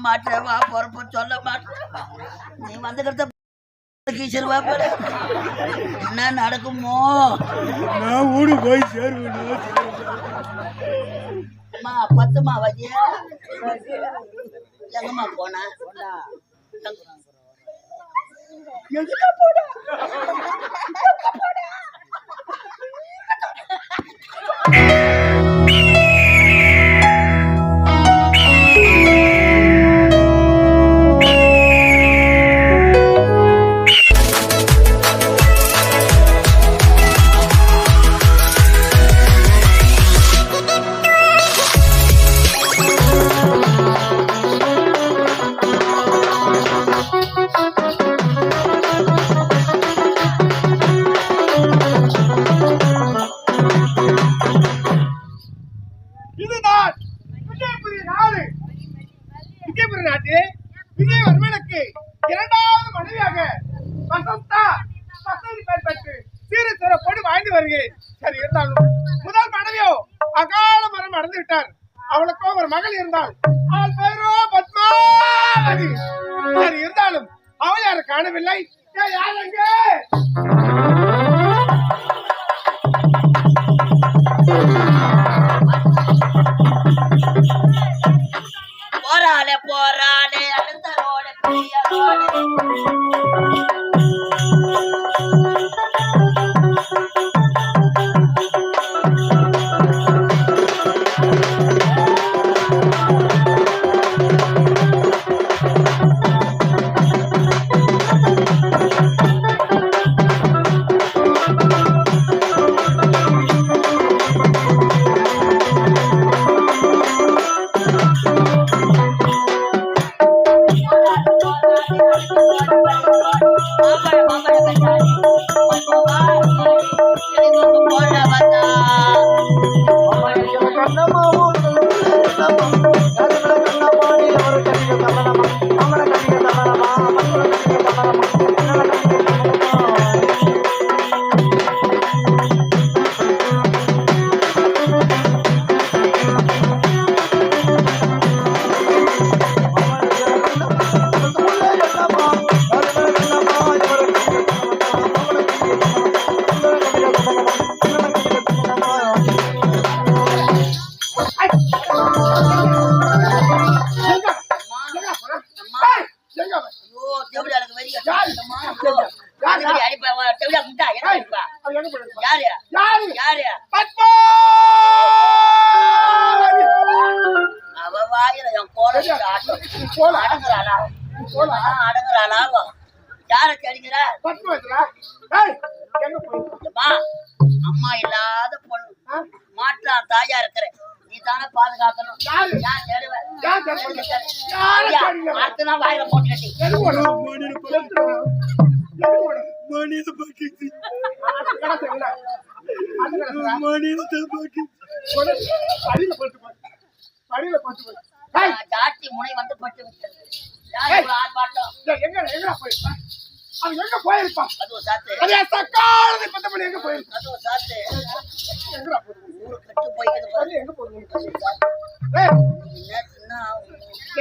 மாட்டேன் வா பொறுப்பு சொல்ல மாட்டேன் நீ வந்துக்கிறத கீச்சல் பாப்பாரு என்ன நடக்குமோ? நான் ஊடு போய் சேருவேன் அம்மா பத்துமா வஜிய எங்கம்மா போன? போறாளே அடுத்த ரோடு பெரிய ரோடு அது கிடக்குதா? மனித பாக்கிட்டு போடு. அடியில போட்டு போடு. அடியில போட்டு ஜாட்டி முனை வந்து பட்டு விட்டது? அவன் எங்க போயிருப்பான்? கதவு சாத்து. அதே சக்காலத்தை பத்த பண்ணி எங்க போயிருப்பான்? கதவு சாத்து. அது எங்க போயிருப்பான்? ஏய், என்ன என்ன என்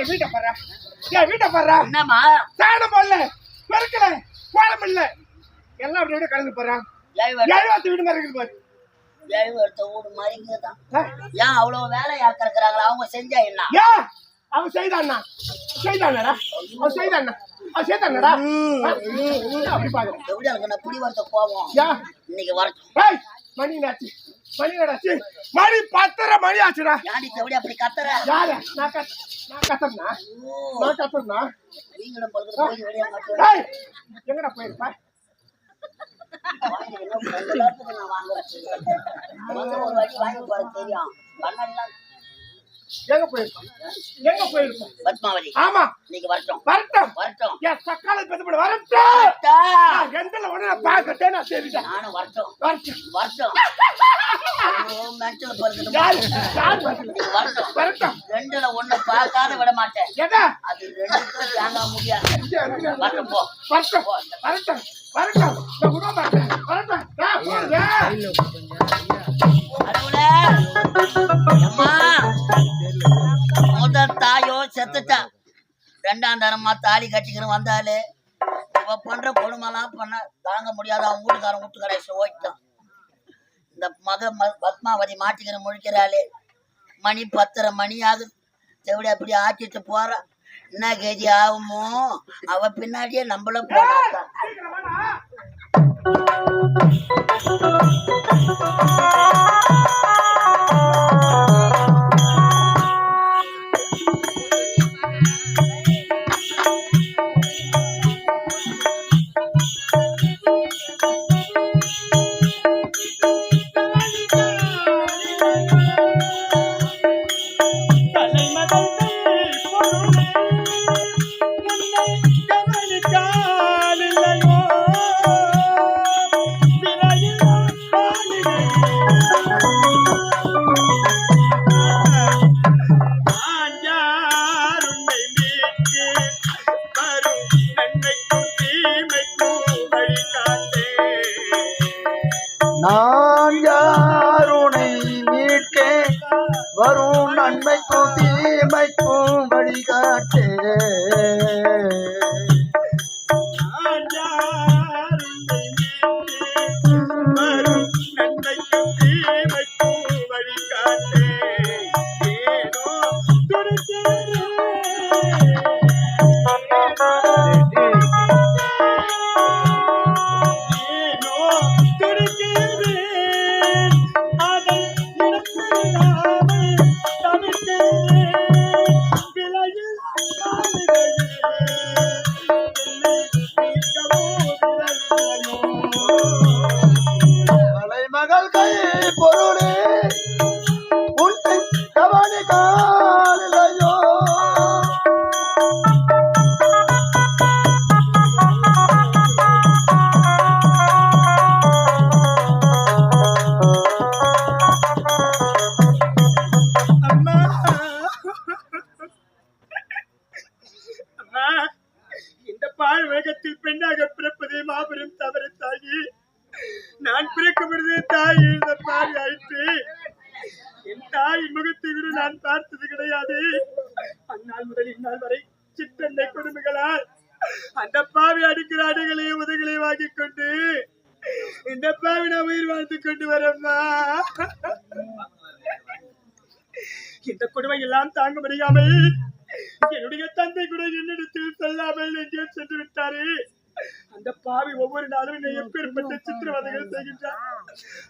வீட்டை பாரு. என் வீட்டை பாரு. என்னம்மா சாணம் போடல, பெருக்கல, கோலம் இல்ல. எல்லாம் அப்படி அப்படியே கடந்து போறான் ஜெயவர் எழுபத்து வீடு மாதிரி இருக்குது பாரு ஜெயவர்த்த வீடு மாதிரிங்க தான் ஏன் அவ்வளவு வேலை யார் கிடக்குறாங்களா அவங்க செஞ்சா என்ன அவன் செய்தானா செய்தானடா அவன் செய்தானா அவன் செய்தானடா அப்படி பாக்குற எப்படி எனக்கு நான் புடி வரத்த போவோம் ஏன் இன்னைக்கு வரட்டும் மணி என்னாச்சு மணி பத்தரை மணி ஆச்சுடா யாடி எப்படி அப்படி கத்துற யாரு நான் கத்த நான் கத்தனா ஓ, நான் நீங்களும் ஏய் எங்கடா போயிருப்ப வாங்கி போற தெரியும் எங்க போயிருப்ப எங்க போயிருப்ப பத்மாவதி ஆமா. இன்னைக்கு வரட்டும். வரட்டும். வரட்டும். என் சக்கால பெத்தப்பட வரட்டும். வரட்டா. நான் எந்தல உடனே பார்க்கட்டே நான் தெரிஞ்சேன் நானும் வரட்டும். வரட்டும். வரட்டும். வரட்டும். வரட்டும்? வரட்டும். ரெண்டுல ஒண்ணு பார்க்காத விட மாட்டேன். எதா அது ரெண்டுக்கும் தாங்க முடியாது. வரட்டும் போ. வரட்டும். வரட்டும். வரட்டும். நான் விட மாட்டேன் வரட்டும். கடவுளே. அம்மா. செத்துட்டா. ரெண்டாம் தரமா தாலி கட்டிக்கிறேன் வந்தாலே இவ பண்ற கொடுமைலாம் பண்ண தாங்க முடியாத அவன் வீட்டுக்காரன் வீட்டு கடைசி ஓய்ட்டான் இந்த மக ம- பத்மாவதி மாட்டிக்கிற முழிக்கிறாளே. மணி பத்தரை மணி ஆகுது. எப்படி அப்படி ஆட்டிட்டு போறா. என்ன கேஜி ஆகுமோ? அவ பின்னாடியே நம்மளும் போனாத்தான் you. இந்த பால் வேகத்தில் பெண்ணாக பிறப்பதே மாபெரும் தவறு தாயி. நான் பிறக்கப்படுது தாய் இந்த பால் ஆயிற்று. என் தாய் முகத்தை விட நான் பார்த்தது கிடையாது. அந்நாள் முதல் இந்நாள் வரை சித்தந்தை கொடுமைகளால் அந்த பாவி அடிக்கிற அடைகளையும் உதகளையும் வாங்கிக் கொண்டு இந்த பாவி நான் உயிர் வாழ்ந்து கொண்டு வரம்மா. இந்த கொடுமை எல்லாம் தாங்க முடியாமல் என்னுடைய தந்தை கூட என்னிடத்தில் சொல்லாமல் எங்கே சென்று விட்டாரு? அந்த பாவி ஒவ்வொரு நாளும் என்னை எப்பேற்பட்ட சித்திரவதைகள் செய்கின்றார்.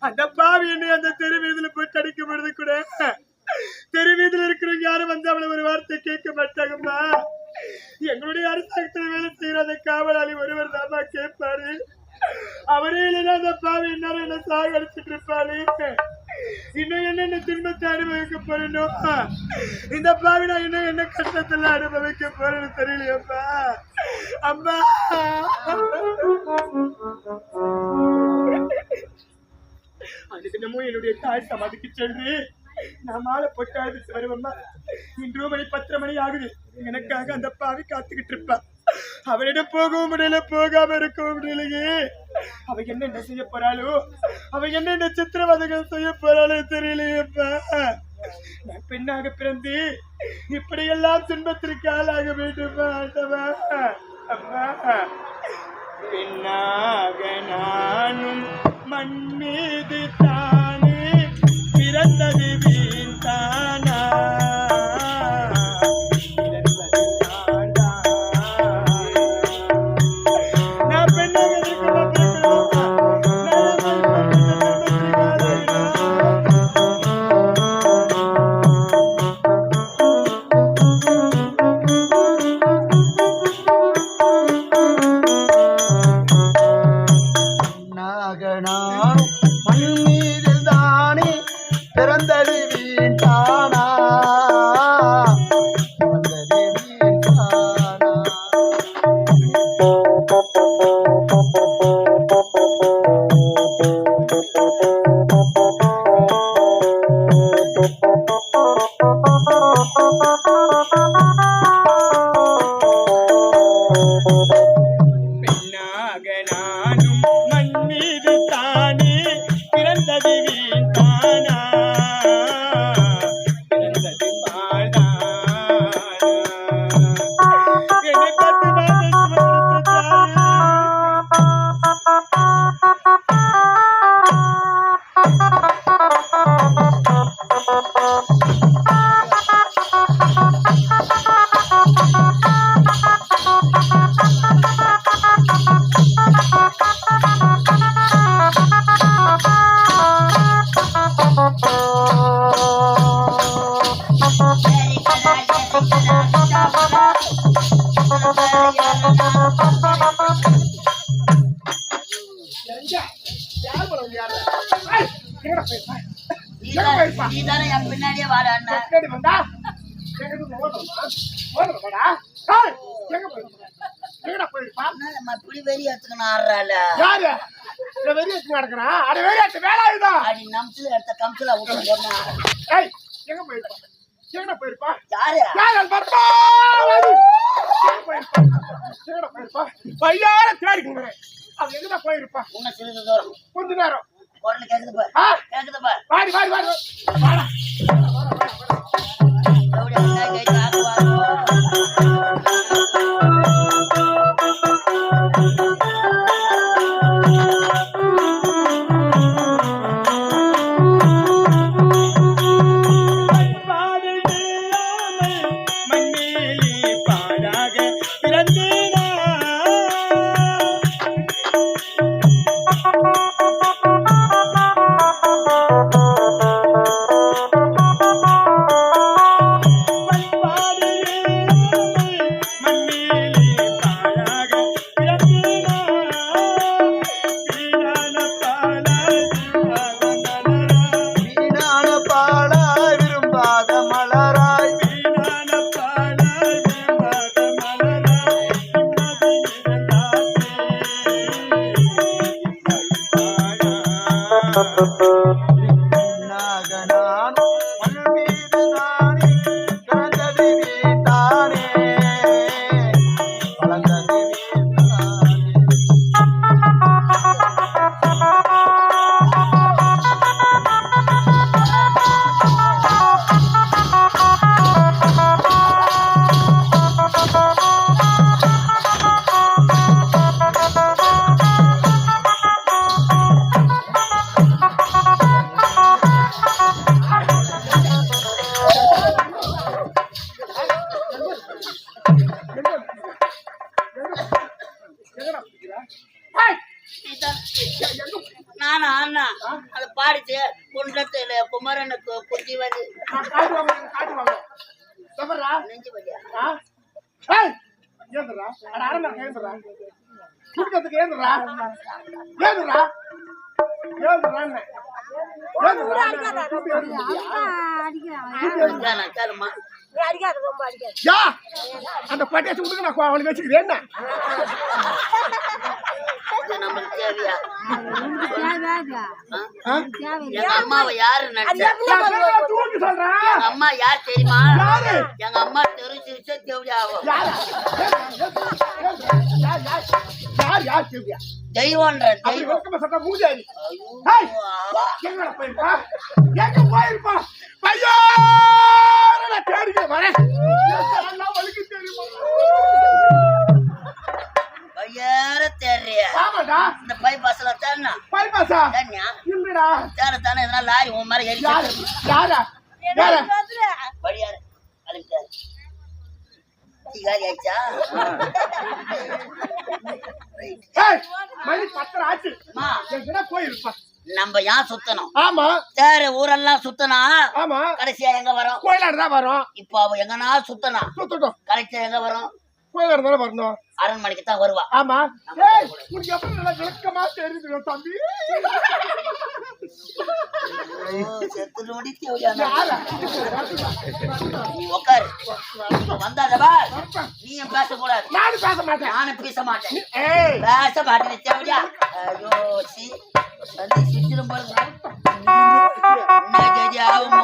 அந்த பாவி என்னை அந்த தெரு வீதியில போய் தடிக்கும் பொழுது கூட தெரு வீதியில இருக்கிறவங்க யாரும் வந்து அவளை ஒரு வார்த்தை கேட்க மாட்டாங்கம்மா எங்களுடைய அரசாங்கத்தில் வேலை செய்யற அந்த காவலாளி ஒருவர் தாமா கேட்பாரு. அவரே இல்லைன்னா அந்த பாவி என்ன என்ன சாகடிச்சிட்டு இருப்பாரு. இன்னும் என்னென்ன துன்பத்தை அனுபவிக்க போறேனோ இந்த பாவி நான் இன்னும் என்ன கஷ்டத்துல அனுபவிக்க போறேன்னு தெரியலையப்பா அம்மா அது தினமும் என்னுடைய தாய் சமாதிக்கு சென்று நான் மாலை போட்டு அழுதுட்டு இன்று மணி பத்தரை மணி ஆகுது. எனக்காக அந்த பாவி காத்துக்கிட்டு இருப்பா. அவனிடம் போகவும் முடியல போகாம இருக்கவும் முடியலையே அவ என்னென்ன செய்ய போறாளோ? அவ என்னென்ன சித்திரவதைகள் செய்ய போறாளோ தெரியலையேப்பா. நான் பெண்ணாக பிறந்து இப்படியெல்லாம் துன்பத்திற்கு ஆளாக வேண்டுமா ஆண்டவா? அம்மா பெண்ணாக நானும் மண் மீது தான் ஏய், எங்க போயிருப்பா? எங்கடா போயிருப்பா? என்ன நம்ம இப்படி வெறி எடுத்துக்கணும் ஆடுறாள் யாரு? இந்த வெறியாட்டு நடக்கிறான். வேலாயுதம். அடி நம்சில எடுத்த கம்சில விட்டு போனா ஏய், எங்க போயிருப்பா? போயிருப்பா? யாரு யார் அது எங்க போயிருப்பா? போயிருப்பா? பையார அவ எங்கடா போயிருப்பா? இன்னும் சிறிது தூரம் கொஞ்ச நேரம். குரல் கேக்குது பாரு கேக்குது பாரு வாடி, வாடி, வாடி. வாடா. குடிக்கிறதுக்கு? கேளு, கேளுமா யா, அந்த பட்டியாச்சு விடுங்க நான் அவனுக்கு வச்சுக்கிறேன். என்ன? அம்மாவை யாரு சொல்றேன் அம்மா யார் தெரியுமா? யாரு? எங்க அம்மா தெரிஞ்சிருச்சா தேவையா ஆகும் யாரா? யார், கேள்வியா? தெய்வம்ன்ற அப்படி தெய்வம் விளக்கமா. ஐயோ, ஹேய்! ஆ. எங்கடா போயிருப்பா? எங்க போயிருப்பா? பையா! நான் தேடிக்க வரேன். எல்லாம் வலிக்கு தெரியுமா? ஐயார தேடுறிய ஆமாடா. இந்த பைபாஸ்ல தேடினா பைபாஸா? தேடினியா இல்லடா. தேட தானே எதனா லாரி உன் மேல ஏறி யாரு? யாரா? யாரா? படியாரு அழுப்பிட்டாரு டீ காலி ஆயிடுச்சா ஏய், மணி பத்தரை ஆச்சு. அம்மா எங்கடா போயிருப்பா? நம்ம ஏன் சுத்தணும் ஆமா தேர ஊரெல்லாம் சுத்தனா ஆமா கடைசியா எங்க வரும் கோயிலாடு தான் வரும் இப்போ அவ எங்கனா சுத்தனா சுத்தட்டும் கடைசியா எங்க வரும் தானே வரணும். அரண்மனைக்கு தான் வருவா. ஆமா. உனக்கு எப்படி நல்லா விளக்கமா தெரியுது தம்பி? நீயும் பேசக்கூடாது நானும் பேச மாட்டேன். நானும் பேச மாட்டேன். ஏய். பேச மாட்டேன் தேவையா ஐயோ சி. வந்து என்ன ஆகுமோ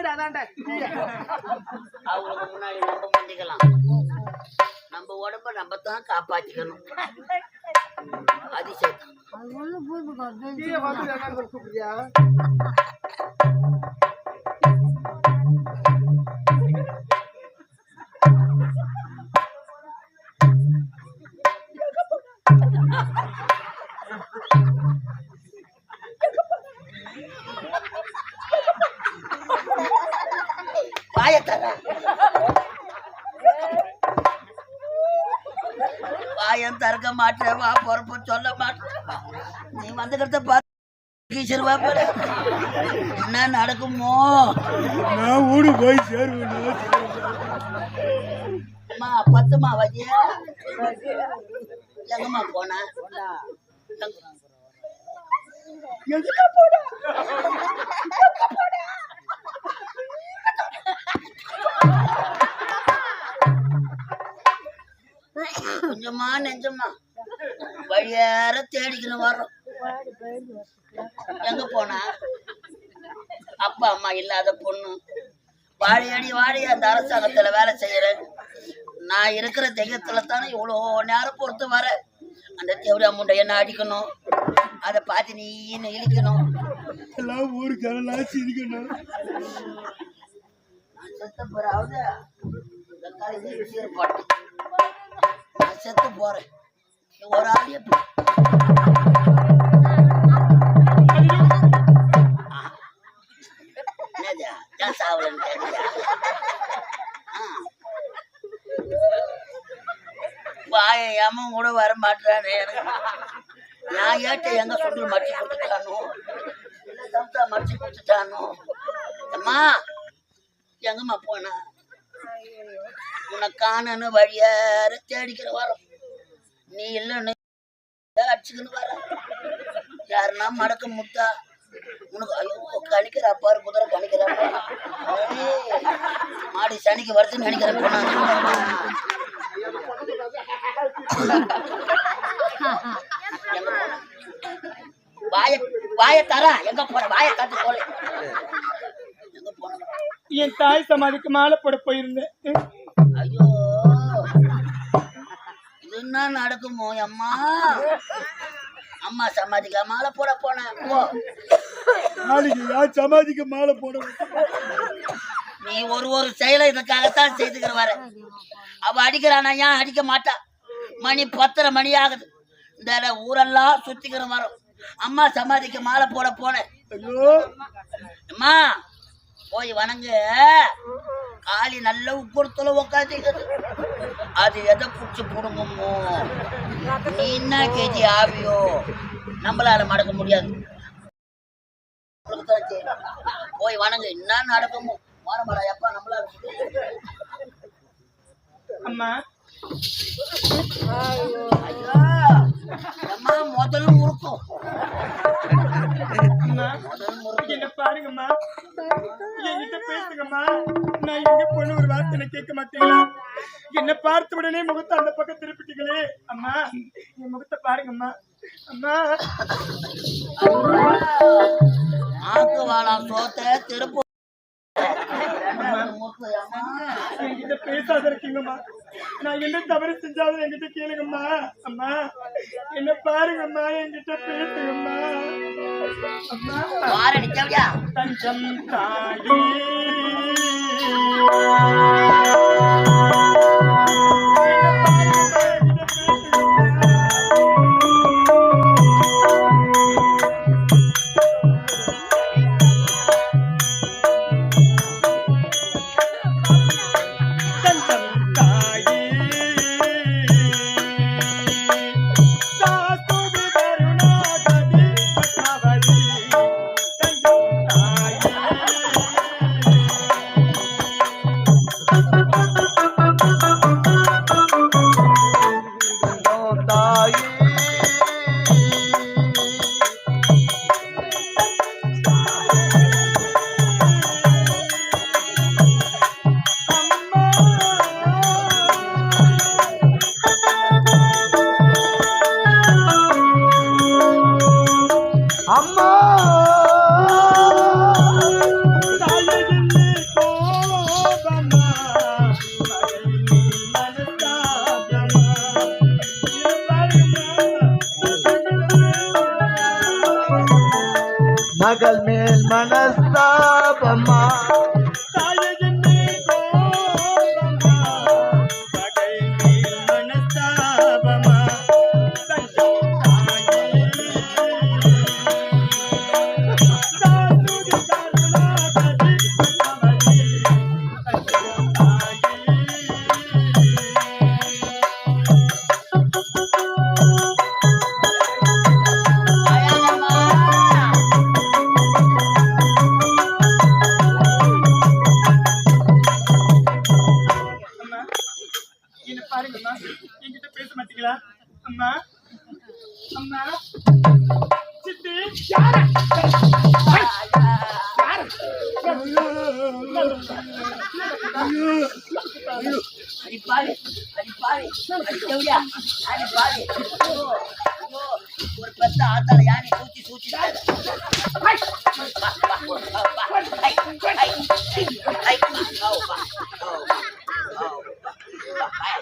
நம்ம போயிடாதான்டா அவளுக்கு முன்னாடி நம்ம முந்திக்கலாம். நம்ம உடம்ப நம்ம தான் காப்பாத்திக்கணும். அதிசயம். கூப்பிடுறியா? வாயம் திறக்க மாட்டேன் வா பொறுப்பு சொல்ல மாட்டேன். நீ வந்துக்கிறத பார்த்து கீச்சிருவா பாரு. என்ன நடக்குமோ? நான் ஊடு போய் சேருவேன் அம்மா பத்துமா வஜிய எங்கம்மா போன? எங்க போன? கொஞ்சமா நெஞ்சமா வழியார தேடிக்கணும் வர்றோம். எங்க போனா? அப்பா அம்மா இல்லாத பொண்ணு. வாழையடி வாழி அந்த அரசாங்கத்துல வேலை செய்யறேன். நான் இருக்கிற தெய்வத்துல தானே இவ்வளோ நேரம் பொறுத்து வர? அந்த தேவடியா முண்டை என்ன அடிக்கணும்? அதை பார்த்து நீ என்ன இழிக்கணும்? எல்லாம் ஊருக்கு எல்லாம் சிரிக்கணும் செத்த போறாவது இந்த பாட்டு நான் செத்து போறேன். ஒரு ஆள் எப்படி ஏன் சாவலன்னு கேட்குறியா வாய ஏமன் கூட வர மாட்டானே எனக்கு நான் ஏட்ட எங்க சொல்லி மடிச்சு கொடுத்துட்டானோ இல்ல தம்சா மடிச்சு கொடுத்துட்டானோ அம்மா எங்கம்மா போனா உன்னை காணன்னு வழியார தேடிக்கிற வரோம் நீ இல்லைன்னு அடிச்சுக்கின்னு வர. யாருன்னா மடக்க முட்டா உனக்கு ஐயோ கணிக்கிற பாரு குதிரை கணிக்கிறாப்பா மாடி சனிக்கு வருதுன்னு நினைக்கிறேன் பொண்ணா. வாய வாய தர. எங்க போற வாய காத்து போல என் தாய் சமாதிக்கு மாலை போட போயிருந்தேன். என்ன நடக்குமோ அம்மா? அம்மா சமாதிக்க மாலை போட போனேன். போ. நாளைக்கு சமாதிக்கு மாலை போட நீ ஒரு ஒரு செயலை இதுக்காகத்தான் செய்துக்கிற வர. அவ அடிக்கிறானா ஏன் அடிக்க மாட்டா? மணி பத்தரை மணி ஆகுது. இந்த ஊரெல்லாம் சுத்திக்கிற வரோம். அம்மா சமாதிக்கு மாலை போட போனேன். ஐயோ. அம்மா போய் வணங்கு. காலி நல்ல உப்புறத்துல உக்காந்துக்குது அது எதை புடிச்சு புடுங்குமோ? நீ என்ன கேஜி ஆவியோ? நம்மளால மடக்க முடியாது. போய் வணங்கு. என்ன நடக்குமோ? மாறமாடா எப்பா நம்மளால. அம்மா. ஐயோ. முறுக்கும் அம்மா முதல் முறுக்கு. என்ன பாருங்கம்மா. என்கிட்ட பேசுங்கம்மா. நான் எங்க பொண்ணு ஒரு வார்த்தை கேட்க மாட்டீங்களா என்ன பார்த்த உடனே முகத்தை அந்த பக்கம் திருப்பிட்டீங்களே. அம்மா என் முகத்தை பாருங்கம்மா. அம்மா. ஆக்கு வாழா சோத்த திருப்பூர் என்கிட்ட பேசாத இருக்கீங்கம்மா. நான் என்ன தவறு செஞ்சாலும் என்கிட்ட கேளுங்கம்மா. அம்மா என்ன பாருங்கம்மா என்கிட்ட பேசுங்கம்மா. அம்மா. தஞ்சம் தாயே. என்கிட்ட பேச மாட்டீங்களா அம்மா அம்மா சித்தி யாரு அடி பாவி, அடி பாவி, ஒரு பத்து ஆத்தால யானை சூச்சி சூச்சி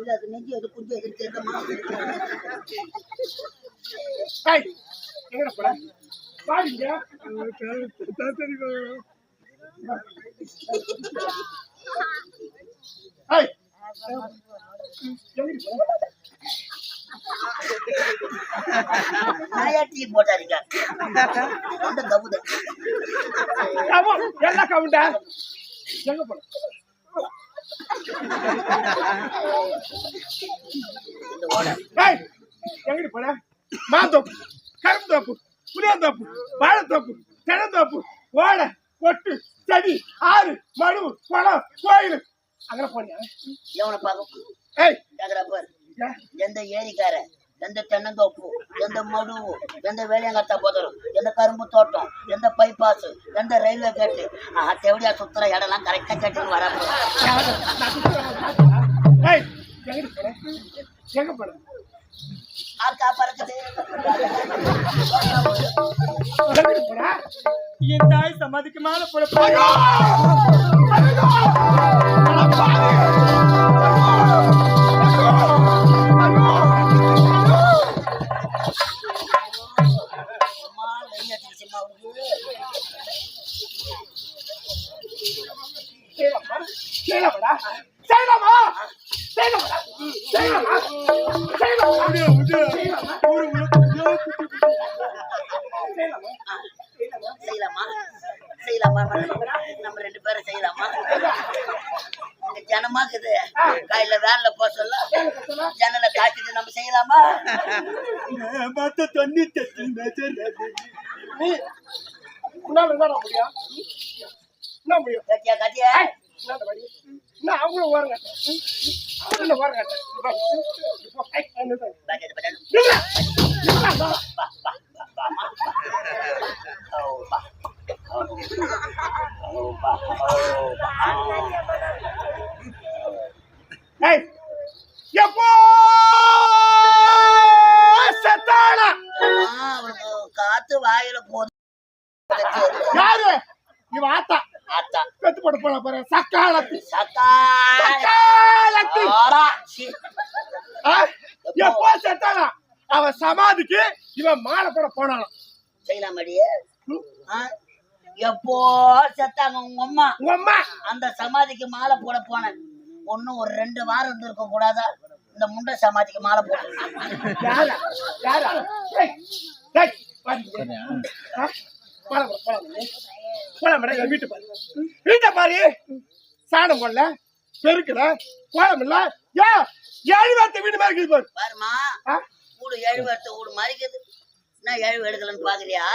எவ்வளவு அது நெஞ்சு அது குஞ்சு எது தெரியுமா? ஹை எங்கடா போற? பாருங்க ஹை எங்கடி போற? நாயா டீ போட்டாருங்க கவுத கவுண்டா? எங்க போற? இந்த ஓட ஹை எங்கடி போற மாந்தோப்பு கரும்பு தோப்பு புளியந்தோப்பு வாழைத்தோப்பு தென்னந்தோப்பு ஓடை கொட்டு செடி ஆறு மடு குளம் கோயில். அங்கே போனியா எவனை பார்க்க ஏய்? எந்த ஏரிக்கார எந்த தென்னந்தோப்பு எந்த மடுவு எந்த வேலையங்கத்தா போதரும் எந்த கரும்பு தோட்டம் எந்த பைபாஸ் எந்த ரயில்வே கேட்டு ஆஹா தேவடியா சுத்துற இடம்லாம் கரெக்டா கேட்டுன்னு வர ஆக்கா பறக்குது எங்கடி போற என் தாய் சமாதிக்கு மேல போட செய்யலாமாடா? செய்யலாமா? செய்யலாமாடா? செய்யலாமா? செய்யலாமா? செய்யலாமா? செய்யலாமா? செய்யலாமா செய்யலாமா நம்ம ரெண்டு பேரும் செய்யலாமா இந்த ஜனமாக்குது கையில வேன்ல போக சொல்ல ஜன்னலை காய்ச்சிட்டு நம்ம செய்யலாமா மத்த உன்னால என்னடா முடியும்? என்ன முடியும்? கத்தியா கத்தியா என்ன அவங்களும் ஓரம் கட்ட அவங்களும் ஓரம் கட்ட இப்போ கை என்னது? பக்கத்து பக்கத்து நில்லுடா. நில்லுடா. பா பா பா பாமா ஓ பா ஓ பா ஓ பா ஏய், எப்போ செத்தானா? காத்து வாயில போகுது யாரு? இவன் ஆத்தா. பெத்து போட போன பாரு. சக்காலத்தி. சக்கா சக்காலத்தி? எப்போ செத்தானா அவன் சமாதிக்கு இவன் மாலை போட போனானாம் செய்யலாமாடி ஆ? எப்போ செத்தாங்க உங்க அம்மா. உங்க அம்மா? அந்த சமாதிக்கு மாலை போட போனேன். ஒன்னும் ஒரு ரெண்டு வாரம் இருந்திருக்க கூடாதா? இந்த முண்டை சமாதிக்கு மாலை யாரா? யாரா? போலாம், போலாம், போலாம். போலாம், மேடம், என் வீட்டு பாரு. வீட்டை பாரு. சாணம் போடல பெருக்கல கோலம் இல்ல. ஏ ஏழு வார்த்தை வீடு மாதிரி இருக்குது பாரு. பாருமா? வீடு எழுவு எடுத்த வீடு மறிக்குது. என்ன எழுவு எடுக்கலன்னு பாக்குறியா?